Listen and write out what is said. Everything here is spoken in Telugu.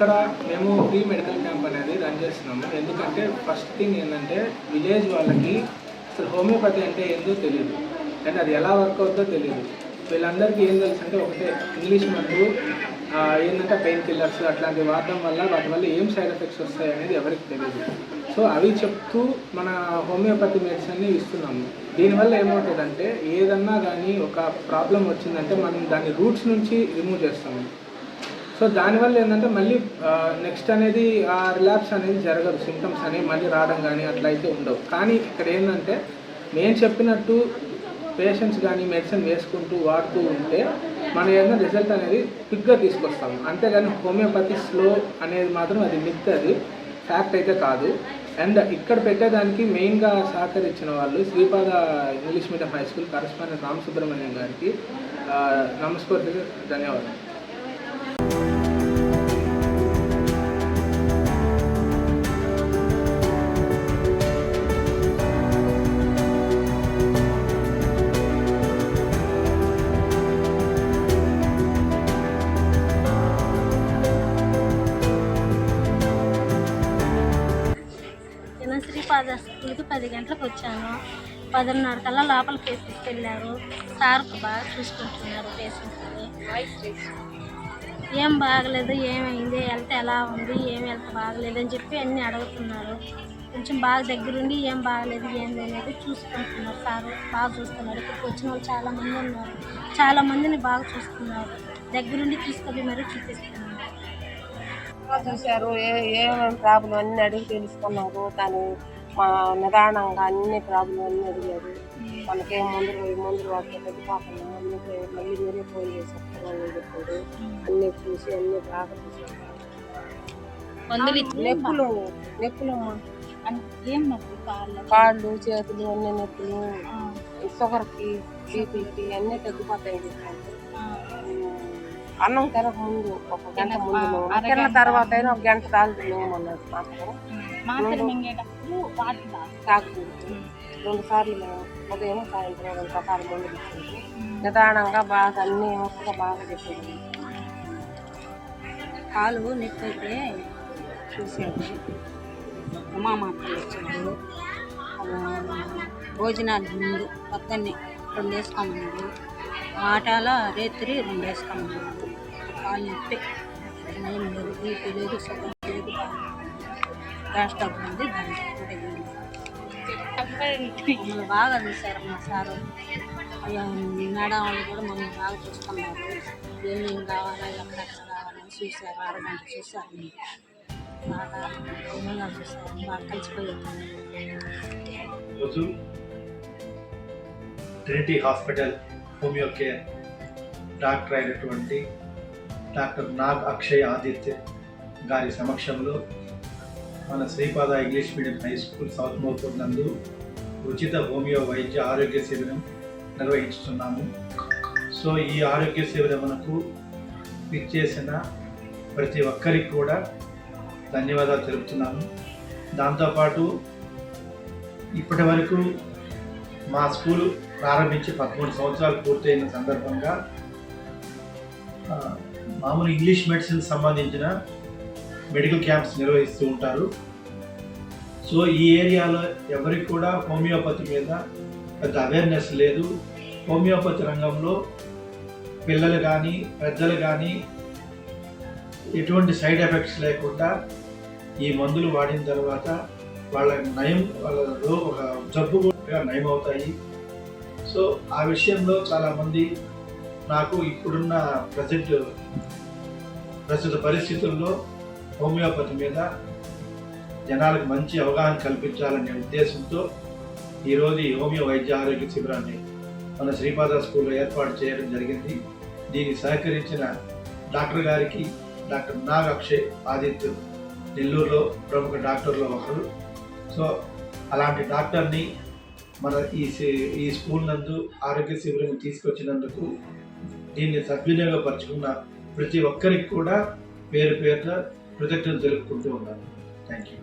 ఇక్కడ మేము ఫ్రీ మెడికల్ క్యాంప్ అనేది రన్ చేస్తున్నాము. ఎందుకంటే ఫస్ట్ థింగ్ ఏంటంటే విలేజ్ వాళ్ళకి అసలు హోమియోపతి అంటే ఏందో తెలియదు అంటే అది ఎలా వర్క్ అవుతుందో తెలియదు వీళ్ళందరికీ ఏం తెలుసు అంటే ఒకటే ఇంగ్లీష్ మందు ఏంటంటే పెయిన్ కిల్లర్స్ అట్లాంటివి వాడడం వల్ల వాటి వల్ల ఏం సైడ్ ఎఫెక్ట్స్ వస్తాయి అనేది ఎవరికి తెలియదు సో అవి చెప్తూ మన హోమియోపతి మెడిసిన్ని ఇస్తున్నాము. దీనివల్ల ఏమవుతుందంటే ఏదన్నా కానీ ఒక ప్రాబ్లం వచ్చిందంటే మనం దాని రూట్స్ నుంచి రిమూవ్ చేస్తాము సో దానివల్ల ఏంటంటే మళ్ళీ నెక్స్ట్ అనేది ఆ రిలాప్స్ అనేది జరగదు. సిమ్టమ్స్ అనేవి మళ్ళీ రావడం కానీ అట్లా అయితే ఉండవు. కానీ ఇక్కడ ఏంటంటే నేను చెప్పినట్టు పేషెంట్స్ కానీ మెడిసిన్ వేసుకుంటూ వాడుతూ ఉంటే మన ఏదైనా రిజల్ట్ అనేది క్విక్గా తీసుకొస్తాము. అంతేగాని హోమియోపతి స్లో అనేది మాత్రం అది మిత్ అది. ఫ్యాక్ట్ అయితే కాదు. అండ్ ఇక్కడ పెట్టేదానికి మెయిన్గా సహకరించిన వాళ్ళు Sripada English medium high school correspondent Ramasubramanyam గారికి నమస్కృతి ధన్యవాదాలు. నేను ఫాదర్ స్కూల్కి పది గంటలకు వచ్చాను. పదిన్నర కల్లా లోపల లోపలికి తీసుకెళ్ళారు. సార్ బాగా చూసుకుంటున్నారు పేషెంట్స్ని ఏం బాగలేదు ఏమైంది హెల్త్ ఎలా ఉంది ఏం హెల్త్ బాగలేదు అని చెప్పి అన్నీ అడుగుతున్నారు. కొంచెం బాగా దగ్గరుండి ఏం బాగలేదు ఏంది అనేది చూసుకుంటున్నారు సార్. బాగా చూస్తున్నారు. ఇక్కడికి వచ్చిన వాళ్ళు చాలా మంది ఉన్నారు. చాలా మందిని బాగా చూస్తున్నారు. దగ్గరుండి తీసుకొని మరీ చూపిస్తున్నారు. చూశారు ఏ ఏమేమి ప్రాబ్లం అన్ని అడిగి తెలుసుకున్నారు. దాని మా నిదానంగా అన్ని ప్రాబ్లం అన్ని అడిగారు మనకేం మందులు ఈ మందులు వాడితే తగ్గిపోకుండా అన్ని మళ్ళీ మీరే ఫోన్ చేసి చెప్తామని చెప్పాడు. అన్ని చూసి అన్ని బాగా చూసారు నొప్పులు నొప్పులమ్మా ఏం నొప్పి కాళ్ళు? చేతులు అన్ని నొప్పులు షుగర్కి బీపీకి అన్నీ తగ్గిపోతాయి. అన్నం తినక ముందు ఒక గంట ముందు. తిన్న తర్వాత అయినా ఒక గంట తాగుతు నువ్వమన్నారు మాత్రం తాగుతుంది రెండు సార్లు మేము ఉదయం సాయంత్రం రెండు రకాల ఇచ్చింది నిదానంగా బాగా అన్ని మొక్కగా బాగా చెప్పింది. కాలు నొప్పి అయితే చూసాడు ఉమా మాత్రలు వచ్చాడు భోజనాలు ముందు పక్కనే రెండు వేసుకోమన్నాడు ఆటాల రేత్రి రెండు వేసుకోమన్నాడు కాలు నొప్పి. ఏం లేదు. బీపీ లేదు షుగర్ లేదు గ్యాస్ డబ్బు ఉంది. దానికి మమ్మల్ని బాగా చూశారు మా సారు. మేడం వాళ్ళు కూడా మమ్మల్ని బాగా చూస్తున్నారు. ఏమేమి కావాలా ఎక్కడెక్కడ కావాలని చూశారు. అరగంట చూశారు. బాగా అందంగా చూశారు. బాగా కలిసిపోయారు. Trinity hospital homeo care doctor అయినటువంటి డాక్టర్ నాగ్ అక్షయ్ ఆదిత్య గారి సమక్షంలో మన Sripada English medium high school south Mopur నందు ఉచిత హోమియో వైద్య ఆరోగ్య శిబిరం నిర్వహించుతున్నాము. సో ఈ ఆరోగ్య శిబిరమునకు ఇచ్చేసిన ప్రతి ఒక్కరికి కూడా ధన్యవాదాలు తెలుపుతున్నాము. దాంతోపాటు ఇప్పటి వరకు మా స్కూలు ప్రారంభించి పదమూడు సంవత్సరాలు పూర్తయిన సందర్భంగా మామూలు ఇంగ్లీష్ మెడిసిన్ సంబంధించిన మెడికల్ క్యాంప్స్ నిర్వహిస్తూ ఉంటారు. సో ఈ ఏరియాలో ఎవరికి కూడా హోమియోపతి మీద పెద్ద అవేర్నెస్ లేదు. హోమియోపతి రంగంలో పిల్లలు కానీ పెద్దలు కానీ ఎటువంటి సైడ్ ఎఫెక్ట్స్ లేకుండా ఈ మందులు వాడిన తర్వాత వాళ్ళ నయం వాళ్ళలో ఒక జబ్బు పూర్తిగా నయమవుతాయి. సో ఆ విషయంలో చాలామంది నాకు ఇప్పుడున్న ప్రజెంట్ ప్రస్తుత పరిస్థితుల్లో హోమియోపతి మీద జనాలకు మంచి అవగాహన కల్పించాలనే ఉద్దేశంతో ఈరోజు ఈ హోమియో వైద్య ఆరోగ్య శిబిరాన్ని మన శ్రీపాద స్కూల్లో ఏర్పాటు చేయడం జరిగింది. దీనికి సహకరించిన డాక్టర్ గారికి డాక్టర్ నాగ్ అక్షయ్ ఆదిత్య నెల్లూరులో ప్రముఖ డాక్టర్లో ఒకరు. సో అలాంటి డాక్టర్ని మన ఈ సి- ఈ స్కూల్ నందు ఆరోగ్య శిబిరం తీసుకొచ్చినందుకు దీన్ని సద్వినియోగపరచుకున్న ప్రతి ఒక్కరికి కూడా పేరు పేరున కృతజ్ఞతలు జరుపుకుంటూ ఉన్నాను. Thank you